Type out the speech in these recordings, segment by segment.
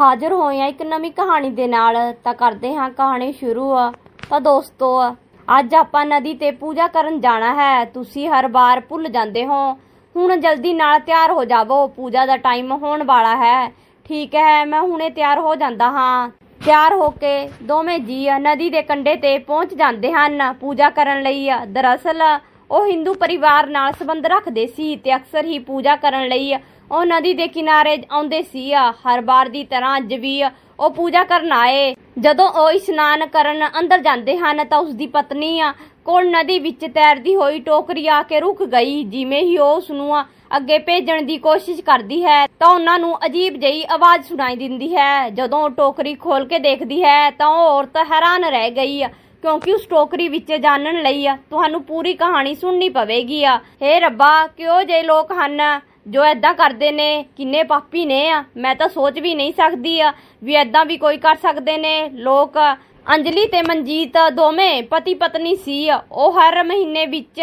ਹਾਜ਼ਰ ਹੋਏ ਹਾਂ ਇੱਕ ਨਵੀਂ ਕਹਾਣੀ ਦੇ ਨਾਲ। ਤਾਂ ਕਰਦੇ ਹਾਂ ਕਹਾਣੀ ਸ਼ੁਰੂ ਆ। ਤਾਂ ਦੋਸਤੋ, ਅੱਜ ਆਪਾਂ ਨਦੀ ਤੇ ਪੂਜਾ ਕਰਨ ਜਾਣਾ ਹੈ। ਤੁਸੀਂ ਹਰ ਵਾਰ ਭੁੱਲ ਜਾਂਦੇ ਹੋ। ਹੁਣ ਜਲਦੀ ਨਾਲ ਤਿਆਰ ਹੋ ਜਾਵੋ। ਪੂਜਾ ਦਾ ਟਾਈਮ ਹੋਣ ਵਾਲਾ ਹੈ। ਠੀਕ ਹੈ, ਮੈਂ ਹੁਣੇ ਤਿਆਰ ਹੋ ਜਾਂਦਾ ਹਾਂ। ਤਿਆਰ ਹੋ ਕੇ ਦੋਵੇਂ ਜੀ ਨਦੀ ਦੇ ਕੰਢੇ ਤੇ ਪਹੁੰਚ ਜਾਂਦੇ ਹਨ ਪੂਜਾ ਕਰਨ ਲਈ। ਦਰਅਸਲ, ਉਹ ਹਿੰਦੂ ਪਰਿਵਾਰ ਨਾਲ ਸੰਬੰਧ ਰੱਖਦੇ ਸੀ ਤੇ ਅਕਸਰ ਹੀ ਪੂਜਾ ਕਰਨ ਲਈ ਉਹ ਨਦੀ ਦੇ ਕਿਨਾਰੇ ਆਉਂਦੇ ਸੀ ਹਰ ਵਾਰ ਦੀ ਤਰ੍ਹਾਂ ਅੱਜ ਵੀ ਉਹ ਪੂਜਾ ਕਰਨ ਆਏ। ਜਦੋਂ ਉਹ ਇਸ਼ਨਾਨ ਕਰਨ ਅੰਦਰ ਜਾਂਦੇ ਹਨ ਤਾਂ ਉਸ ਦੀ ਪਤਨੀ ਕੋਲ ਨਦੀ ਵਿੱਚ ਤੈਰਦੀ ਹੋਈ ਟੋਕਰੀ ਆ ਕੇ ਰੁਕ ਗਈ। ਜਿਵੇਂ ਹੀ ਉਹ ਉਸ ਨੂੰ ਅੱਗੇ ਭੇਜਣ ਦੀ ਕੋਸ਼ਿਸ਼ ਕਰਦੀ ਹੈ, ਤਾਂ ਉਹਨਾਂ ਨੂੰ ਅਜੀਬ ਜਿਹੀ ਆਵਾਜ਼ ਸੁਣਾਈ ਦਿੰਦੀ ਹੈ। ਜਦੋਂ ਉਹ ਟੋਕਰੀ ਖੋਲ ਕੇ ਦੇਖਦੀ ਹੈ, ਤਾਂ ਉਹ ਔਰਤ ਹੈਰਾਨ ਰਹਿ ਗਈ ਕਿਉਂਕਿ ਉਸ ਟੋਕਰੀ ਵਿੱਚ ਜਾਣਨ ਲਈ ਤੁਹਾਨੂੰ ਪੂਰੀ ਕਹਾਣੀ ਸੁਣਨੀ ਪਵੇਗੀ ਆ। ਹੇ ਰੱਬਾ, ਕਿਉਂ ਜੇ ਲੋਕ ਹਨ ਜੋ ਐਦਾਂ ਕਰਦੇ ਨੇ, ਕਿੰਨੇ ਪਾਪੀ ਨੇ ਆ, ਮੈਂ ਤਾਂ ਸੋਚ ਵੀ ਨਹੀਂ ਸਕਦੀ ਆ ਵੀ ਐਦਾਂ ਵੀ ਕੋਈ ਕਰ ਸਕਦੇ ਨੇ। ਲੋਕ ਅੰਜਲੀ ਤੇ ਮਨਜੀਤ ਦੋਵੇਂ ਪਤੀ ਪਤਨੀ ਸੀ ਉਹ ਹਰ ਮਹੀਨੇ ਵਿੱਚ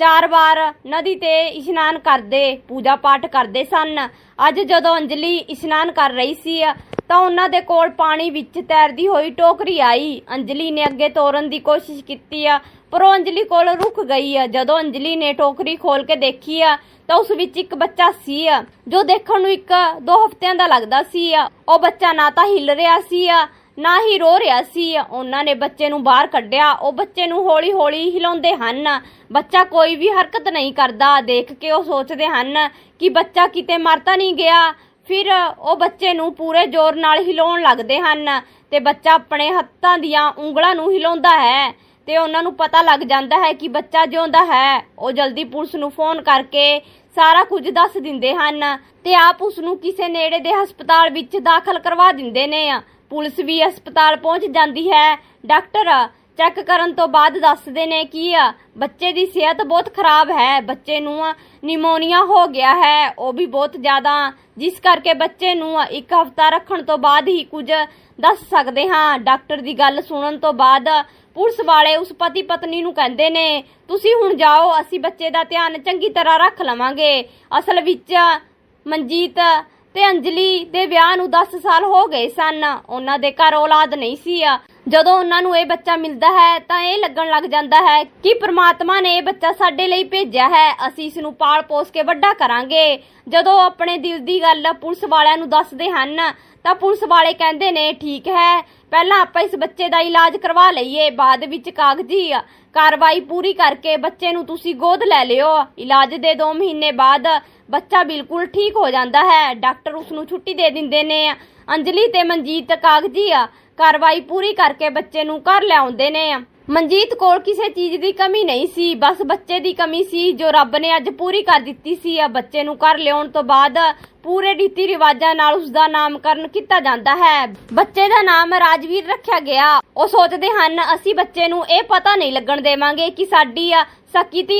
ਚਾਰ ਵਾਰ ਨਦੀ ਤੇ ਇਸ਼ਨਾਨ ਕਰਦੇ, ਪੂਜਾ ਪਾਠ ਕਰਦੇ ਸਨ। ਅੱਜ ਜਦੋਂ ਅੰਜਲੀ ਇਸ਼ਨਾਨ ਕਰ ਰਹੀ ਸੀ, ਤਾਂ ਉਹਨਾਂ ਦੇ ਕੋਲ ਪਾਣੀ ਵਿੱਚ ਤੈਰਦੀ ਹੋਈ ਟੋਕਰੀ ਆਈ। ਅੰਜਲੀ ਨੇ ਅੱਗੇ ਤੋਰਨ ਦੀ ਕੋਸ਼ਿਸ਼ ਕੀਤੀ ਆ ਪਰ ਉਹ ਅੰਜਲੀ ਕੋਲ ਰੁਕ ਗਈ। ਆ ਜਦੋਂ ਅੰਜਲੀ ਨੇ ਟੋਕਰੀ ਖੋਲ ਕੇ ਦੇਖੀ ਆ ਤਾਂ ਉਸ ਵਿੱਚ ਇੱਕ ਬੱਚਾ ਸੀ, ਜੋ ਦੇਖਣ ਨੂੰ ਇੱਕ ਦੋ ਹਫ਼ਤਿਆਂ ਦਾ ਲੱਗਦਾ ਸੀ। ਉਹ ਬੱਚਾ ਨਾ ਤਾਂ ਹਿੱਲ ਰਿਹਾ ਸੀ ਨਾ ਹੀ ਰੋ ਰਿਹਾ ਸੀ। ਉਹਨਾਂ ਨੇ ਬੱਚੇ ਨੂੰ ਬਾਹਰ ਕੱਢਿਆ। ਉਹ ਬੱਚੇ ਨੂੰ ਹੌਲੀ-ਹੌਲੀ ਹਿਲਾਉਂਦੇ ਹਨ। ਬੱਚਾ ਕੋਈ ਵੀ ਹਰਕਤ ਨਹੀਂ ਕਰਦਾ। ਦੇਖ ਕੇ ਉਹ ਸੋਚਦੇ ਹਨ ਕਿ ਬੱਚਾ ਕਿਤੇ ਮਰ ਤਾਂ ਨਹੀਂ ਗਿਆ। ਫਿਰ ਉਹ ਬੱਚੇ ਨੂੰ ਪੂਰੇ ਜ਼ੋਰ ਨਾਲ ਹਿਲਾਉਣ ਲੱਗਦੇ ਹਨ ਤੇ ਬੱਚਾ ਆਪਣੇ ਹੱਥਾਂ ਦੀਆਂ ਉਂਗਲਾਂ ਨੂੰ ਹਿਲਾਉਂਦਾ ਹੈ ਤੇ ਉਹਨਾਂ ਨੂੰ ਪਤਾ ਲੱਗ ਜਾਂਦਾ ਹੈ ਕਿ ਬੱਚਾ ਜਿਉਂਦਾ ਹੈ। ਉਹ ਜਲਦੀ ਪੁਲਿਸ ਨੂੰ ਫੋਨ ਕਰਕੇ ਸਾਰਾ ਕੁਝ ਦੱਸ ਦਿੰਦੇ ਹਨ ਤੇ ਆਪ ਉਸ ਨੂੰ ਕਿਸੇ ਨੇੜੇ ਦੇ ਹਸਪਤਾਲ ਵਿੱਚ ਦਾਖਲ ਕਰਵਾ ਦਿੰਦੇ ਨੇ। ਪੁਲਿਸ ਵੀ ਹਸਪਤਾਲ ਪਹੁੰਚ ਜਾਂਦੀ ਹੈ। ਡਾਕਟਰ, ਚੈੱਕ ਕਰਨ ਤੋਂ ਬਾਅਦ ਦੱਸਦੇ ਨੇ ਕਿ ਬੱਚੇ ਦੀ ਸਿਹਤ ਬਹੁਤ ਖਰਾਬ ਹੈ। ਬੱਚੇ ਨੂੰ ਨਿਮੋਨੀਆ ਹੋ ਗਿਆ ਹੈ। ਉਹ ਵੀ ਬਹੁਤ ਜ਼ਿਆਦਾ, ਜਿਸ ਕਰਕੇ ਬੱਚੇ ਨੂੰ ਇੱਕ ਹਫ਼ਤਾ ਰੱਖਣ ਤੋਂ ਬਾਅਦ ਹੀ ਕੁਝ ਦੱਸ ਸਕਦੇ ਹਾਂ। ਡਾਕਟਰ ਦੀ ਗੱਲ ਸੁਣਨ ਤੋਂ ਬਾਅਦ ਪੁਲਿਸ ਵਾਲੇ ਉਸ ਪਤੀ ਪਤਨੀ ਨੂੰ ਕਹਿੰਦੇ ਨੇ, ਤੁਸੀਂ ਹੁਣ ਜਾਓ, ਅਸੀਂ ਬੱਚੇ ਦਾ ਧਿਆਨ ਚੰਗੀ ਤਰ੍ਹਾਂ ਰੱਖ ਲਵਾਂਗੇ। ਅਸਲ ਵਿੱਚ ਮਨਜੀਤ ਤੇ ਅੰਜਲੀ ਦੇ ਵਿਆਹ ਨੂੰ 10 ਸਾਲ ਹੋ ਗਏ ਸਨ। ਉਹਨਾਂ ਦੇ ਘਰ ਔਲਾਦ ਨਹੀਂ ਸੀ ਆ। ਜਦੋਂ ਉਹਨਾਂ ਨੂੰ ਇਹ ਬੱਚਾ ਮਿਲਦਾ ਹੈ, ਤਾਂ ਇਹ ਲੱਗਣ ਲੱਗ ਜਾਂਦਾ ਹੈ ਕਿ ਪ੍ਰਮਾਤਮਾ ਨੇ ਇਹ ਬੱਚਾ ਸਾਡੇ ਲਈ ਭੇਜਿਆ ਹੈ। ਅਸੀਂ ਇਸ ਨੂੰ ਪਾਲ ਪੋਸ ਕੇ ਵੱਡਾ ਕਰਾਂਗੇ। ਜਦੋਂ ਆਪਣੇ ਦਿਲ ਦੀ ਗੱਲ ਪੁਲਿਸ ਵਾਲਿਆਂ ਨੂੰ ਦੱਸਦੇ ਹਨ ਤਾਂ ਪੁਲਿਸ ਵਾਲੇ ਕਹਿੰਦੇ ਨੇ, ਠੀਕ ਹੈ, ਪਹਿਲਾਂ ਆਪਾਂ ਇਸ ਬੱਚੇ ਦਾ ਇਲਾਜ ਕਰਵਾ ਲਈਏ, ਬਾਅਦ ਵਿੱਚ ਕਾਗਜ਼ੀ ਕਾਰਵਾਈ ਪੂਰੀ ਕਰਕੇ ਬੱਚੇ ਨੂੰ ਤੁਸੀਂ ਗੋਦ ਲੈ ਲਿਓ। ਇਲਾਜ ਦੇ 2 ਮਹੀਨੇ ਬਾਅਦ ਬੱਚਾ ਬਿਲਕੁਲ ਠੀਕ ਹੋ ਜਾਂਦਾ ਹੈ। ਡਾਕਟਰ ਉਸ ਨੂੰ ਛੁੱਟੀ ਦੇ ਦਿੰਦੇ ਨੇ। ਅੰਜਲੀ ਤੇ ਮਨਜੀਤ ਕਾਗਜ਼ੀ ਕਾਰਵਾਈ ਪੂਰੀ ਕਰਕੇ ਬੱਚੇ ਨੂੰ ਘਰ ਲਿਆਉਂਦੇ ਨੇ। ਮਨਜੀਤ ਕੋਲ ਕਿਸੇ ਚੀਜ਼ ਦੀ ਕਮੀ ਨਹੀਂ ਸੀ, ਬਸ ਬੱਚੇ ਦੀ ਕਮੀ ਸੀ, ਜੋ ਰੱਬ ਨੇ ਅੱਜ ਪੂਰੀ ਕਰ ਦਿੱਤੀ ਸੀ, ਆ ਬੱਚੇ ਨੂੰ ਘਰ ਲਿਆਉਣ ਤੋਂ ਬਾਅਦ ਪੂਰੇ ਰੀਤੀ ਰਿਵਾਜਾਂ ਨਾਲ ਉਸ ਦਾ ਨਾਮਕਰਨ ਕੀਤਾ ਜਾਂਦਾ ਹੈ। ਬੱਚੇ ਦਾ ਨਾਮ ਰਾਜਵੀਰ ਰੱਖਿਆ ਗਿਆ। ਉਹ ਸੋਚਦੇ ਹਨ, ਅਸੀਂ ਬੱਚੇ ਨੂੰ ਇਹ ਪਤਾ ਨਹੀਂ ਲੱਗਣ ਦੇਵਾਂਗੇ ਕਿ ਸਾਡੀ ਆ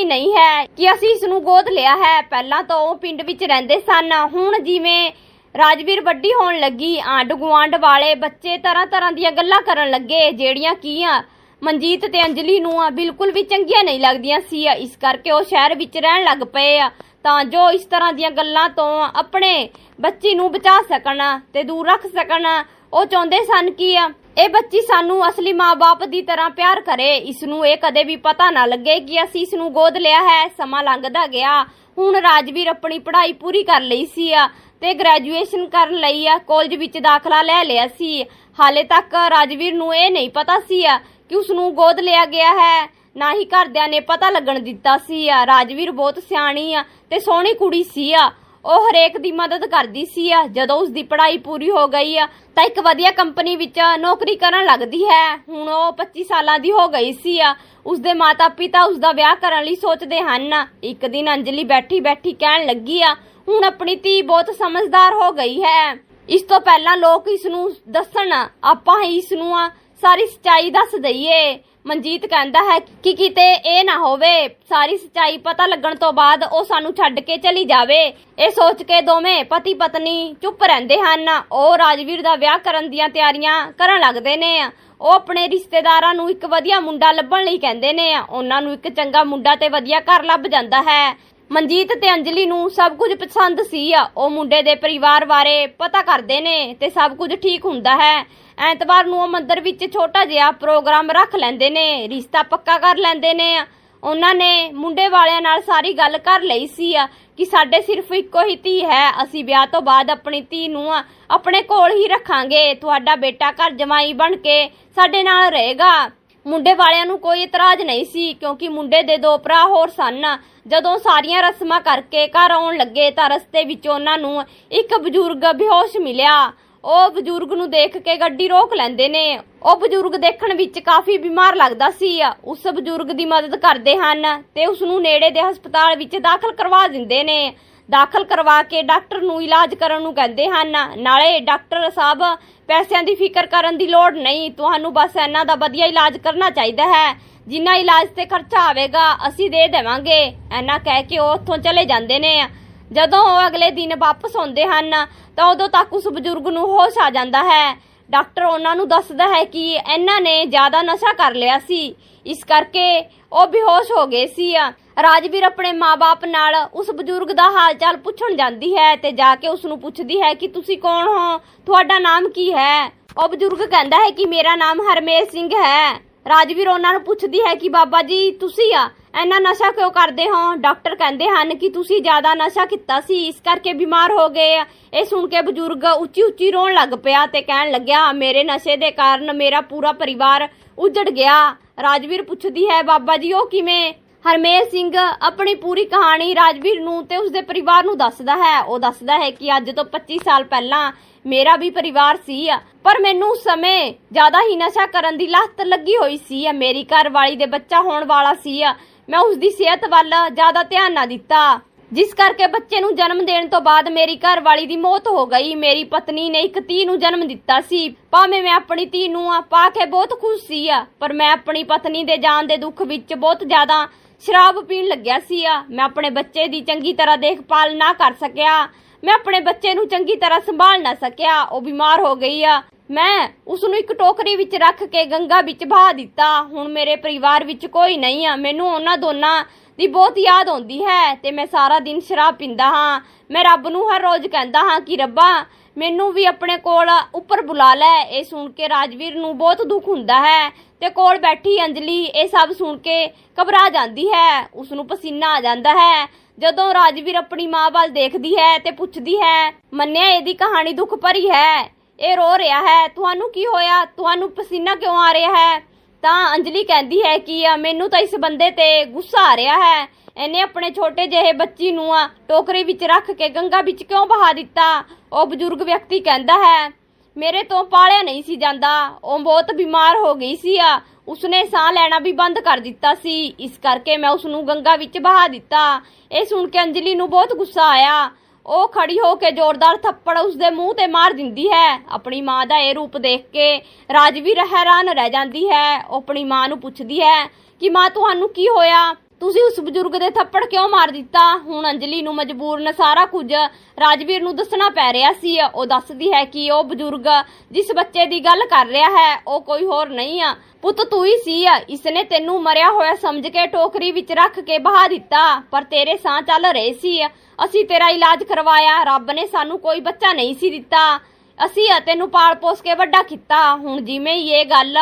ਨਹੀਂ ਹੈ, ਕਿ ਅਸੀਂ ਇਸ ਨੂੰ ਗੋਦ ਲਿਆ ਹੈ। ਪਹਿਲਾਂ ਤਾਂ ਉਹ ਪਿੰਡ ਵਿੱਚ ਰਹਿੰਦੇ ਸਨ। ਹੁਣ ਜਿਵੇਂ ਰਾਜਵੀਰ ਵੱਡੀ ਹੋਣ ਲੱਗੀ ਆਂਡ ਗੁਆਂਡ ਵਾਲੇ ਬੱਚੇ ਤਰ੍ਹਾਂ ਤਰ੍ਹਾਂ ਦੀਆਂ ਗੱਲਾਂ ਕਰਨ ਲੱਗੇ, ਜਿਹੜੀਆਂ ਕੀ ਆ ਮਨਜੀਤ ਤੇ ਅੰਜਲੀ ਨੂੰ ਆ ਬਿਲਕੁਲ ਵੀ ਚੰਗੀਆਂ ਨਹੀਂ ਲੱਗਦੀਆਂ ਸੀ ਇਸ ਕਰਕੇ ਉਹ ਸ਼ਹਿਰ ਵਿੱਚ ਰਹਿਣ ਲੱਗ ਪਏ ਆ। ਤਾਂ ਜੋ ਇਸ ਤਰ੍ਹਾਂ ਦੀਆਂ ਗੱਲਾਂ ਤੋਂ ਆਪਣੇ ਬੱਚੀ ਨੂੰ ਬਚਾ ਸਕਣ ਤੇ ਦੂਰ ਰੱਖ ਸਕਣ ਉਹ ਚਾਹੁੰਦੇ ਸਨ ਕਿ ਇਹ ਬੱਚੀ ਸਾਨੂੰ ਅਸਲੀ ਮਾਪੇ ਦੀ ਤਰ੍ਹਾਂ ਪਿਆਰ ਕਰੇ। ਇਸ ਨੂੰ ਇਹ ਕਦੇ ਵੀ ਪਤਾ ਨਾ ਲੱਗੇ ਕਿ ਅਸੀਂ ਇਸ ਨੂੰ ਗੋਦ ਲਿਆ ਹੈ, ਸਮਾਂ ਲੰਘਦਾ ਗਿਆ। ਹੁਣ ਰਾਜਵੀਰ ਆਪਣੀ ਪੜ੍ਹਾਈ ਪੂਰੀ ਕਰ ਲਈ ਸੀ ਆ ਤੇ ਗ੍ਰੈਜੂਏਸ਼ਨ ਕਰਨ ਲਈ ਆ ਕਾਲਜ ਵਿੱਚ ਦਾਖਲਾ ਲੈ ਲਿਆ ਸੀ। ਹਾਲੇ ਤੱਕ ਰਾਜਵੀਰ ਨੂੰ ਇਹ ਨਹੀਂ ਪਤਾ ਸੀ ਆ ਕਿ ਉਸ ਨੂੰ ਗੋਦ ਲਿਆ ਗਿਆ ਹੈ। ਨਾ ਹੀ ਘਰਦਿਆਂ ਨੇ ਪਤਾ ਲੱਗਣ ਦਿੱਤਾ ਸੀ ਆ। ਰਾਜਵੀਰ ਬਹੁਤ ਸਿਆਣੀ ਆ ਤੇ ਸੋਹਣੀ ਕੁੜੀ ਸੀ ਆ। ਉਹ ਹਰੇਕ ਦੀ ਮਦਦ ਕਰਦੀ ਸੀ ਆ। ਜਦੋਂ ਉਸ ਦੀ ਪੜ੍ਹਾਈ ਪੂਰੀ ਹੋ ਗਈ ਆ, ਤਾਂ ਇੱਕ ਵਧੀਆ ਕੰਪਨੀ ਵਿੱਚ ਨੌਕਰੀ ਕਰਨ ਲੱਗਦੀ ਹੈ। ਹੁਣ ਉਹ 25 ਸਾਲਾਂ ਦੀ ਹੋ ਗਈ ਸੀ ਆ। ਉਸ ਦੇ ਮਾਤਾ-ਪਿਤਾ ਉਸ ਦਾ ਵਿਆਹ ਕਰਨ ਲਈ ਸੋਚਦੇ ਹਨ। ਇੱਕ ਦਿਨ ਅੰਜਲੀ ਬੈਠੀ-ਬੈਠੀ ਕਹਿਣ ਲੱਗੀ ਆ, ਹੁਣ ਆਪਣੀ ਧੀ ਬਹੁਤ ਸਮਝਦਾਰ ਹੋ ਗਈ ਹੈ। ਇਸ ਤੋਂ ਪਹਿਲਾਂ ਲੋਕ ਇਸ ਨੂੰ ਦੱਸਣ, ਆਪਾਂ ਇਸ ਨੂੰ ਸਾਰੀ ਸਚਾਈ ਦੱਸ ਦਈਏ। ਮਨਜੀਤ ਕਹਿੰਦਾ ਹੈ ਕਿ ਕਿਤੇ ਇਹ ਨਾ ਹੋਵੇ, ਸਾਰੀ ਸਚਾਈ ਪਤਾ ਲੱਗਣ ਤੋਂ ਬਾਅਦ ਉਹ ਸਾਨੂੰ ਛੱਡ ਕੇ ਚਲੀ ਜਾਵੇ। ਇਹ ਸੋਚ ਕੇ ਦੋਵੇਂ ਪਤੀ ਪਤਨੀ ਚੁੱਪ ਰਹਿੰਦੇ ਹਨ। ਉਹ ਰਾਜਵੀਰ ਦਾ ਵਿਆਹ ਕਰਨ ਦੀਆਂ ਤਿਆਰੀਆਂ ਕਰਨ ਲੱਗਦੇ ਨੇ। ਉਹ ਆਪਣੇ ਰਿਸ਼ਤੇਦਾਰਾਂ ਨੂੰ ਇੱਕ ਵਧੀਆ ਮੁੰਡਾ ਲੱਭਣ ਲਈ ਕਹਿੰਦੇ ਨੇ। ਉਹਨਾਂ ਨੂੰ ਇੱਕ ਚੰਗਾ ਮੁੰਡਾ ਤੇ ਵਧੀਆ ਘਰ ਲੱਭ ਜਾਂਦਾ ਹੈ। ਮਨਜੀਤ ਤੇ ਅੰਜਲੀ ਨੂੰ ਸਭ ਕੁਝ ਪਸੰਦ ਸੀ ਆ। ਉਹ ਮੁੰਡੇ ਦੇ ਪਰਿਵਾਰ ਬਾਰੇ ਪਤਾ ਕਰਦੇ ਨੇ ਤੇ ਸਭ ਕੁਝ ਠੀਕ ਹੁੰਦਾ ਹੈ। ਐਤਵਾਰ ਨੂੰ ਉਹ ਮੰਦਰ ਵਿੱਚ ਛੋਟਾ ਜਿਹਾ ਪ੍ਰੋਗਰਾਮ ਰੱਖ ਲੈਂਦੇ ਨੇ, ਰਿਸ਼ਤਾ ਪੱਕਾ ਕਰ ਲੈਂਦੇ ਨੇ। ਉਹਨਾਂ ਨੇ ਮੁੰਡੇ ਵਾਲਿਆਂ ਨਾਲ ਸਾਰੀ ਗੱਲ ਕਰ ਲਈ ਸੀ ਆ ਕਿ ਸਾਡੇ ਸਿਰਫ ਇੱਕੋ ਹੀ ਧੀ ਹੈ, ਅਸੀਂ ਵਿਆਹ ਤੋਂ ਬਾਅਦ ਆਪਣੀ ਧੀ ਨੂੰ ਆਪਣੇ ਕੋਲ ਹੀ ਰੱਖਾਂਗੇ। ਤੁਹਾਡਾ ਬੇਟਾ ਘਰ ਜਮਾਈ ਬਣ ਕੇ ਸਾਡੇ ਨਾਲ ਰਹੇਗਾ। ਮੁੰਡੇ ਵਾਲਿਆਂ ਨੂੰ ਕੋਈ ਇਤਰਾਜ਼ ਨਹੀਂ ਸੀ, ਕਿਉਂਕਿ ਮੁੰਡੇ ਦੇ ਦੋ ਭਰਾ ਹੋਰ ਸਨ। ਜਦੋਂ ਸਾਰੀਆਂ ਰਸਮਾਂ ਕਰਕੇ ਘਰ ਆਉਣ ਲੱਗੇ ਤਾਂ ਰਸਤੇ ਵਿੱਚ ਉਹਨਾਂ ਨੂੰ ਇੱਕ ਬਜ਼ੁਰਗ ਬੇਹੋਸ਼ ਮਿਲਿਆ। ਉਹ ਬਜ਼ੁਰਗ ਨੂੰ ਦੇਖ ਕੇ ਗੱਡੀ ਰੋਕ ਲੈਂਦੇ ਨੇ। ਉਹ ਬਜ਼ੁਰਗ ਦੇਖਣ ਵਿੱਚ ਕਾਫੀ ਬਿਮਾਰ ਲੱਗਦਾ ਸੀ। ਉਸ ਬਜ਼ੁਰਗ ਦੀ ਮਦਦ ਕਰਦੇ ਹਨ ਤੇ ਉਸ ਨੂੰ ਨੇੜੇ ਦੇ ਹਸਪਤਾਲ ਵਿੱਚ ਦਾਖਲ ਕਰਵਾ ਦਿੰਦੇ ਨੇ। ਦਾਖਲ ਕਰਵਾ ਕੇ ਡਾਕਟਰ ਨੂੰ ਇਲਾਜ ਕਰਨ ਨੂੰ ਕਹਿੰਦੇ ਹਨ। ਨਾਲੇ ਡਾਕਟਰ ਸਾਹਿਬ, ਪੈਸਿਆਂ ਦੀ ਫਿਕਰ ਕਰਨ ਦੀ ਲੋੜ ਨਹੀਂ। ਤੁਹਾਨੂੰ ਬਸ ਇਹਨਾਂ ਦਾ ਵਧੀਆ ਇਲਾਜ ਕਰਨਾ ਚਾਹੀਦਾ ਹੈ। ਜਿੰਨਾ ਇਲਾਜ ਤੇ ਖਰਚਾ ਆਵੇਗਾ, ਅਸੀਂ ਦੇ ਦੇਵਾਂਗੇ। ਐਨਾ ਕਹਿ ਕੇ ਉਹ ਉੱਥੋਂ ਚਲੇ ਜਾਂਦੇ ਨੇ। ਜਦੋਂ ਉਹ ਅਗਲੇ ਦਿਨ ਵਾਪਸ ਆਉਂਦੇ ਹਨ, ਤਾਂ ਉਦੋਂ ਤੱਕ ਉਸ ਬਜ਼ੁਰਗ ਨੂੰ ਹੋਸ਼ ਆ ਜਾਂਦਾ ਹੈ। ਡਾਕਟਰ ਉਹਨਾਂ ਨੂੰ ਦੱਸਦਾ ਹੈ ਕਿ ਇਹਨਾਂ ਨੇ ਜ਼ਿਆਦਾ ਨਸ਼ਾ ਕਰ ਲਿਆ ਸੀ। ਇਸ ਕਰਕੇ ਉਹ ਬੇਹੋਸ਼ ਹੋ ਗਏ ਸੀ। ਰਾਜਵੀਰ ਆਪਣੇ ਮਾਪੇ ਨਾਲ ਉਸ ਬਜ਼ੁਰਗ ਦਾ ਹਾਲ ਚਾਲ ਪੁੱਛਣ ਜਾਂਦੀ ਹੈ ਤੇ ਜਾ ਕੇ ਉਸ ਨੂੰ ਪੁੱਛਦੀ ਹੈ ਕਿ ਤੁਸੀਂ ਕੌਣ ਹੋ? ਤੁਹਾਡਾ ਨਾਮ ਕੀ ਹੈ? ਉਹ ਬਜ਼ੁਰਗ ਕਹਿੰਦਾ ਹੈ ਕਿ ਮੇਰਾ ਨਾਮ ਹਰਮੇਸ਼ ਸਿੰਘ ਹੈ। ਰਾਜਵੀਰ ਉਹਨਾਂ ਨੂੰ ਪੁੱਛਦੀ ਹੈ ਕਿ ਬਾਬਾ ਜੀ, ਤੁਸੀਂ ਆ? ਇੰਨਾ ਨਸ਼ਾ ਕਿਉਂ ਕਰਦੇ ਹੋ? ਡਾਕਟਰ ਕਹਿੰਦੇ ਹਨ ਕਿ ਤੁਸੀਂ ਜ਼ਿਆਦਾ ਨਸ਼ਾ ਕੀਤਾ ਸੀ, ਇਸ ਕਰਕੇ ਬਿਮਾਰ ਹੋ ਗਏ। ਆ। ਇਹ ਸੁਣ ਕੇ ਬਜ਼ੁਰਗ ਉੱਚੀ ਉੱਚੀ ਰੋਣ ਲੱਗ ਪਿਆ ਤੇ ਕਹਿਣ ਲੱਗਿਆ, ਮੇਰੇ ਨਸ਼ੇ ਦੇ ਕਾਰਨ ਮੇਰਾ ਪੂਰਾ ਪਰਿਵਾਰ ਉਜੜ ਗਿਆ। ਰਾਜਵੀਰ ਪੁੱਛਦੀ ਹੈ, ਬਾਬਾ ਜੀ, ਉਹ ਕਿਵੇਂ? ਹਰਮੇਸ਼ ਸਿੰਘ ਆਪਣੀ ਪੂਰੀ ਕਹਾਣੀ ਰਾਜਵੀਰ ਨੂੰ ਤੇ ਉਸਦੇ ਪਰਿਵਾਰ ਨੂੰ ਦੱਸਦਾ ਹੈ। ਉਹ ਦੱਸਦਾ ਹੈ ਕਿ ਅੱਜ ਤੋਂ 25 ਸਾਲ ਪਹਿਲਾਂ ਮੇਰਾ ਵੀ ਪਰਿਵਾਰ ਸੀ, ਪਰ ਮੈਨੂੰ ਉਸ ਸਮੇਂ ਜ਼ਿਆਦਾ ਹੀ ਨਸ਼ਾ ਕਰਨ ਦੀ ਲੱਤ ਲੱਗੀ ਹੋਈ ਸੀ। ਮੇਰੀ ਘਰ ਵਾਲੀ ਦੇ ਬੱਚਾ ਹੋਣ ਵਾਲਾ ਸੀ। ਮੈਂ ਉਸ ਦੀ ਸਿਹਤ ਵੱਲ ਜ਼ਿਆਦਾ ਧਿਆਨ ਨਾ ਦਿੱਤਾ, ਜਿਸ ਕਰਕੇ ਬੱਚੇ ਨੂੰ ਜਨਮ ਦੇਣ ਤੋਂ ਬਾਅਦ ਮੇਰੀ ਘਰ ਵਾਲੀ ਦੀ ਮੌਤ ਹੋ ਗਈ। ਮੇਰੀ ਪਤਨੀ ਨੇ ਇੱਕ ਧੀ ਨੂੰ ਜਨਮ ਦਿੱਤਾ ਸੀ। ਭਾਵੇਂ ਮੈਂ ਆਪਣੀ ਧੀ ਨੂੰ ਆ ਪਾ ਕੇ ਬਹੁਤ ਖੁਸ਼ ਸੀ ਆ, ਪਰ ਮੈਂ ਆਪਣੀ ਪਤਨੀ ਦੇ ਜਾਣ ਦੇ ਦੁੱਖ ਵਿੱਚ ਬਹੁਤ ਜ਼ਿਆਦਾ ਸ਼ਰਾਬ ਪੀਣ ਲੱਗਿਆ ਸੀ ਆ। ਮੈਂ ਆਪਣੇ ਬੱਚੇ ਦੀ ਚੰਗੀ ਤਰ੍ਹਾਂ ਦੇਖਭਾਲ ਨਾ ਕਰ ਸਕਿਆ। ਮੈਂ ਆਪਣੇ ਬੱਚੇ ਨੂੰ ਚੰਗੀ ਤਰ੍ਹਾਂ ਸੰਭਾਲ ਨਾ ਸਕਿਆ। ਉਹ ਬਿਮਾਰ ਹੋ ਗਈ ਆ। ਮੈਂ ਉਸ ਨੂੰ ਇੱਕ ਟੋਕਰੀ ਵਿੱਚ ਰੱਖ ਕੇ ਗੰਗਾ ਵਿੱਚ ਬਹਾ ਦਿੱਤਾ। ਹੁਣ ਮੇਰੇ ਪਰਿਵਾਰ ਵਿੱਚ ਕੋਈ ਨਹੀਂ ਆ। ਮੈਨੂੰ ਉਹਨਾਂ ਦੋਨਾਂ ਦੀ ਬਹੁਤ ਯਾਦ ਆਉਂਦੀ ਹੈ ਤੇ ਮੈਂ ਸਾਰਾ ਦਿਨ ਸ਼ਰਾਬ ਪੀਂਦਾ ਹਾਂ। ਮੈਂ ਰੱਬ ਨੂੰ ਹਰ ਰੋਜ਼ ਕਹਿੰਦਾ ਹਾਂ ਕਿ ਰੱਬਾ, ਮੈਨੂੰ ਵੀ ਆਪਣੇ ਕੋਲ ਉੱਪਰ ਬੁਲਾ ਲੈ। ਇਹ ਸੁਣ ਕੇ ਰਾਜਵੀਰ ਨੂੰ ਬਹੁਤ ਦੁੱਖ ਹੁੰਦਾ ਹੈ ਤੇ ਕੋਲ ਬੈਠੀ ਅੰਜਲੀ ਇਹ ਸਭ ਸੁਣ ਕੇ ਘਬਰਾ ਜਾਂਦੀ ਹੈ। ਉਸ ਨੂੰ ਪਸੀਨਾ ਆ ਜਾਂਦਾ ਹੈ। ਜਦੋਂ ਰਾਜਵੀਰ ਆਪਣੀ ਮਾਂ ਵੱਲ ਦੇਖਦੀ ਹੈ ਤੇ ਪੁੱਛਦੀ ਹੈ, ਮੰਨਿਆ ਇਹਦੀ ਕਹਾਣੀ ਦੁੱਖ ਭਰੀ ਹੈ? ਇਹ ਰੋ ਰਿਹਾ ਹੈ। ਤੁਹਾਨੂੰ ਕੀ ਹੋਇਆ? ਤੁਹਾਨੂੰ ਪਸੀਨਾ ਕਿਉਂ ਆ ਰਿਹਾ ਹੈ? ਤਾਂ ਅੰਜਲੀ ਕਹਿੰਦੀ ਹੈ ਕਿ ਮੈਨੂੰ ਤਾਂ ਇਸ ਬੰਦੇ ਤੇ ਗੁੱਸਾ ਆ ਰਿਹਾ ਹੈ। ਇਹਨੇ ਆਪਣੇ ਛੋਟੇ ਜਿਹੇ ਬੱਚੀ ਨੂੰ ਆ ਟੋਕਰੀ ਵਿੱਚ ਰੱਖ ਕੇ ਗੰਗਾ ਵਿੱਚ ਕਿਉਂ ਬਹਾ ਦਿੱਤਾ? ਉਹ ਬਜ਼ੁਰਗ ਵਿਅਕਤੀ ਕਹਿੰਦਾ ਹੈ, ਮੇਰੇ ਤੋਂ ਪਾਲਿਆ ਨਹੀਂ ਸੀ ਜਾਂਦਾ। ਉਹ ਬਹੁਤ ਬਿਮਾਰ ਹੋ ਗਈ ਸੀ ਆ ਉਸਨੇ ਸਾਹ ਲੈਣਾ ਵੀ ਬੰਦ ਕਰ ਦਿੱਤਾ ਸੀ। ਇਸ ਕਰਕੇ ਮੈਂ ਉਸ ਨੂੰ ਗੰਗਾ ਵਿੱਚ ਬਹਾ ਦਿੱਤਾ। ਇਹ ਸੁਣ ਕੇ ਅੰਜਲੀ ਨੂੰ ਬਹੁਤ ਗੁੱਸਾ ਆਇਆ। ਉਹ ਖੜੀ ਹੋ ਕੇ ਜ਼ੋਰਦਾਰ ਥੱਪੜ ਉਸਦੇ ਮੂੰਹ ਤੇ ਮਾਰ ਦਿੰਦੀ ਹੈ। ਆਪਣੀ ਮਾਂ ਦਾ ਇਹ ਰੂਪ ਦੇਖ ਕੇ ਰਾਜਵੀਰ ਹੈਰਾਨ ਰਹਿ ਜਾਂਦੀ ਹੈ। ਉਹ ਆਪਣੀ ਮਾਂ ਨੂੰ ਪੁੱਛਦੀ ਹੈ ਕਿ ਮਾਂ, ਤੁਹਾਨੂੰ ਕੀ ਹੋਇਆ? ਤੁਸੀਂ ਉਸ ਬਜ਼ੁਰਗ ਦੇ ਥੱਪੜ ਕਿਉਂ ਮਾਰ ਦਿੱਤਾ? ਹੁਣ ਅੰਜਲੀ ਨੂੰ ਮਜਬੂਰਨ ਸਾਰਾ ਕੁਝ ਰਾਜਵੀਰ ਨੂੰ ਦੱਸਣਾ ਪੈ ਰਿਹਾ ਸੀ। ਉਹ ਦੱਸਦੀ ਹੈ ਕਿ ਉਹ ਬਜ਼ੁਰਗ ਜਿਸ ਬੱਚੇ ਦੀ ਗੱਲ ਕਰ ਰਿਹਾ ਹੈ, ਉਹ ਕੋਈ ਹੋਰ ਨਹੀਂ ਆ। ਪੁੱਤ ਤੂੰ ਹੀ ਸੀ। ਆ ਇਸਨੇ ਤੈਨੂੰ ਮਰਿਆ ਹੋਇਆ ਸਮਝ ਕੇ ਟੋਕਰੀ ਵਿੱਚ ਰੱਖ ਕੇ ਬਹਾ ਦਿੱਤਾ, ਪਰ ਤੇਰੇ ਸਾਹ ਚੱਲ ਰਹੇ ਸੀ। ਅਸੀਂ ਤੇਰਾ ਇਲਾਜ ਕਰਵਾਇਆ, ਰੱਬ ਨੇ ਸਾਨੂੰ ਕੋਈ ਬੱਚਾ ਨਹੀਂ ਸੀ ਦਿੱਤਾ। ਅਸੀਂ ਤੈਨੂੰ ਪਾਲ ਪੋਸ ਕੇ ਵੱਡਾ ਕੀਤਾ। ਹੁਣ ਜਿਵੇਂ ਇਹ ਗੱਲ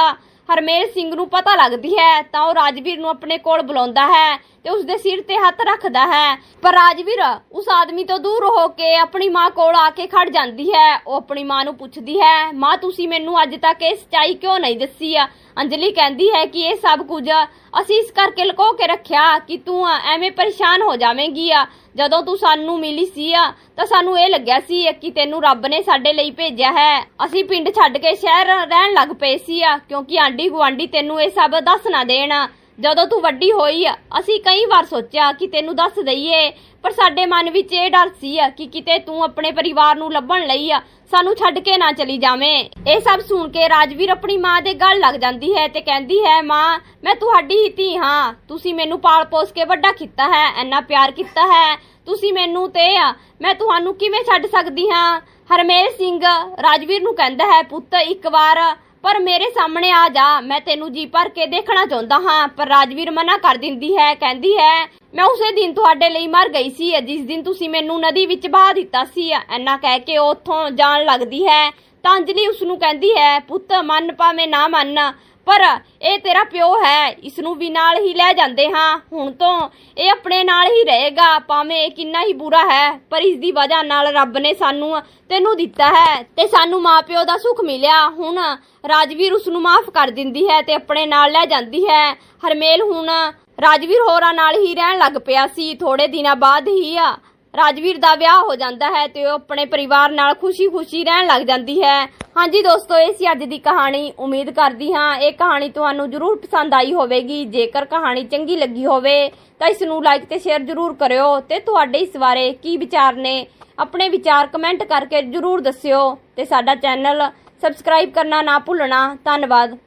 ਹਰਮੇਲ ਸਿੰਘ ਨੂੰ ਪਤਾ ਲੱਗਦੀ ਹੈ, ਤਾਂ ਉਹ ਰਾਜਵੀਰ ਨੂੰ ਆਪਣੇ ਕੋਲ ਬੁਲਾਉਂਦਾ ਹੈ ਤੇ ਉਸ ਦੇ ਸਿਰ ਤੇ ਹੱਥ ਰੱਖਦਾ ਹੈ। ਪਰ ਰਾਜਵੀਰ, ਉਸ ਆਦਮੀ ਤੋਂ ਦੂਰ ਹੋ ਕੇ ਆਪਣੀ ਮਾਂ ਕੋਲ ਆ ਕੇ ਖੜ ਜਾਂਦੀ ਹੈ। ਉਹ ਆਪਣੀ ਮਾਂ ਨੂੰ ਪੁੱਛਦੀ ਹੈ, ਮਾਂ, ਤੁਸੀਂ ਮੈਨੂੰ ਅੱਜ ਤੱਕ ਇਹ ਸਚਾਈ ਕਿਉਂ ਨਹੀਂ ਦੱਸੀ ਆ? ਅੰਜਲੀ ਕਹਿੰਦੀ ਹੈ ਕਿ ਇਹ ਸਭ ਕੁਝ ਅਸੀਂ ਇਸ ਕਰਕੇ ਲੁਕੋ ਕੇ ਰੱਖਿਆ ਕਿ ਤੂੰ ਐਵੇਂ ਪਰੇਸ਼ਾਨ ਹੋ ਜਾਵੇਂਗੀ ਆ। ਜਦੋਂ ਤੂੰ ਸਾਨੂੰ ਮਿਲੀ ਸੀ ਆ, ਤਾਂ ਸਾਨੂੰ ਇਹ ਲੱਗਿਆ ਸੀ ਕਿ ਤੈਨੂੰ ਰੱਬ ਨੇ ਸਾਡੇ ਲਈ ਭੇਜਿਆ ਹੈ। ਅਸੀਂ ਪਿੰਡ ਛੱਡ ਕੇ ਸ਼ਹਿਰ ਰਹਿਣ ਲੱਗ ਪਏ ਸੀ ਆ, ਕਿਉਂਕਿ ਆਂਢੀ ਗੁਆਂਢੀ ਤੈਨੂੰ ਇਹ ਸਭ ਦੱਸ ਨਾ ਦੇਣ। ਜਦੋਂ ਤੂੰ ਵੱਡੀ ਹੋਈ ਆ, ਅਸੀਂ ਕਈ ਵਾਰ ਸੋਚਿਆ ਕਿ ਤੈਨੂੰ ਦੱਸ ਦਈਏ, ਪਰ ਸਾਡੇ ਮਨ ਵਿੱਚ ਇਹ ਡਰ ਸੀ ਆ ਕਿ ਕਿਤੇ ਤੂੰ ਆਪਣੇ ਪਰਿਵਾਰ ਨੂੰ ਲੱਭਣ ਲਈ ਆ, ਸਾਨੂੰ ਛੱਡ ਕੇ ਨਾ ਚਲੀ ਜਾਵੇਂ। ਇਹ ਸਭ ਸੁਣ ਕੇ ਰਾਜਵੀਰ ਆਪਣੀ ਮਾਂ ਦੇ ਗਲ ਲੱਗ ਜਾਂਦੀ ਹੈ ਤੇ ਕਹਿੰਦੀ ਹੈ, ਮਾਂ, ਮੈਂ ਤੁਹਾਡੀ ਹੀ ਧੀ ਹਾਂ। ਤੁਸੀਂ ਮੈਨੂੰ ਪਾਲ ਪੋਸ ਕੇ ਵੱਡਾ ਕੀਤਾ ਹੈ, ਇੰਨਾ ਪਿਆਰ ਕੀਤਾ ਹੈ। ਤੁਸੀਂ ਮੈਨੂੰ ਤੇ ਆ, ਮੈਂ ਤੁਹਾਨੂੰ ਕਿਵੇਂ ਛੱਡ ਸਕਦੀ ਹਾਂ? ਹਰਮੇਲ ਸਿੰਘ ਰਾਜਵੀਰ ਨੂੰ ਕਹਿੰਦਾ ਹੈ, ਪੁੱਤ, ਇੱਕ ਵਾਰ ਪਰ ਮੇਰੇ ਸਾਹਮਣੇ ਆ ਜਾ, ਮੈਂ ਤੈਨੂੰ ਜੀ ਭਰ ਕੇ ਦੇਖਣਾ ਚਾਹੁੰਦਾ ਹਾਂ, ਪਰ ਰਾਜਵੀਰ ਮਨਾ ਕਰ ਦਿੰਦੀ ਹੈ, ਕਹਿੰਦੀ ਹੈ, ਮੈਂ ਉਸੇ ਦਿਨ ਤੁਹਾਡੇ ਲਈ ਮਰ ਗਈ ਸੀ ਜਿਸ ਦਿਨ ਤੁਸੀਂ ਮੈਨੂੰ ਨਦੀ ਵਿੱਚ ਬਹਾ ਦਿੱਤਾ ਸੀ ਐਨਾ ਕਹਿ ਕੇ ਉਹ ਉੱਥੋਂ ਜਾਣ ਲੱਗਦੀ ਹੈ। ਤਾਂ ਅੰਜਲੀ ਉਸ ਨੂੰ ਕਹਿੰਦੀ ਹੈ, ਪੁੱਤ, ਮੰਨ ਭਾਵੇਂ ਨਾ ਮੰਨ ਪਰ ਇਹ ਤੇਰਾ ਪਿਓ ਹੈ ਇਸ ਨੂੰ ਵੀ ਨਾਲ ਹੀ ਲੈ ਜਾਂਦੇ ਹਾਂ। ਹੁਣ ਤੋਂ ਇਹ ਆਪਣੇ ਨਾਲ ਹੀ ਰਹੇਗਾ, ਭਾਵੇਂ ਇਹ ਕਿੰਨਾ ਹੀ ਬੁਰਾ ਹੈ, ਪਰ ਇਸ ਦੀ ਵਜ੍ਹਾ ਨਾਲ ਰੱਬ ਨੇ ਸਾਨੂੰ, ਤੈਨੂੰ ਦਿੱਤਾ ਹੈ ਤੇ ਸਾਨੂੰ ਮਾਪਿਓ ਦਾ ਸੁੱਖ ਮਿਲਿਆ। ਹੁਣ ਰਾਜਵੀਰ ਉਸ ਨੂੰ ਮਾਫ ਕਰ ਦਿੰਦੀ ਹੈ ਤੇ ਆਪਣੇ ਨਾਲ ਲੈ ਜਾਂਦੀ ਹੈ। ਹਰਮੇਲ ਹੁਣ ਰਾਜਵੀਰ ਹੋਰਾਂ ਨਾਲ ਹੀ ਰਹਿਣ ਲੱਗ ਪਿਆ ਸੀ। ਥੋੜੇ ਦਿਨਾਂ ਬਾਅਦ ਹੀ ਆ ਰਾਜਵੀਰ ਦਾ ਵਿਆਹ ਹੋ ਜਾਂਦਾ ਹੈ ਤੇ ਉਹ ਆਪਣੇ ਪਰਿਵਾਰ ਨਾਲ ਖੁਸ਼ੀ-ਖੁਸ਼ੀ ਰਹਿਣ ਲੱਗ ਜਾਂਦੀ ਹੈ। ਹਾਂਜੀ ਦੋਸਤੋ, ਇਹ ਸੀ ਅੱਜ ਦੀ ਕਹਾਣੀ। ਉਮੀਦ ਕਰਦੀ ਹਾਂ ਇਹ ਕਹਾਣੀ ਤੁਹਾਨੂੰ ਜ਼ਰੂਰ ਪਸੰਦ ਆਈ ਹੋਵੇਗੀ। ਜੇਕਰ ਕਹਾਣੀ ਚੰਗੀ ਲੱਗੀ ਹੋਵੇ ਤਾਂ ਇਸ ਨੂੰ ਲਾਈਕ ਤੇ ਸ਼ੇਅਰ ਜ਼ਰੂਰ ਕਰਿਓ ਤੇ ਤੁਹਾਡੇ ਇਸ ਬਾਰੇ ਕੀ ਵਿਚਾਰ ਨੇ, ਆਪਣੇ ਵਿਚਾਰ ਕਮੈਂਟ ਕਰਕੇ ਜ਼ਰੂਰ ਦੱਸਿਓ ਤੇ ਸਾਡਾ ਚੈਨਲ ਸਬਸਕ੍ਰਾਈਬ ਕਰਨਾ ਨਾ ਭੁੱਲਣਾ। ਧੰਨਵਾਦ।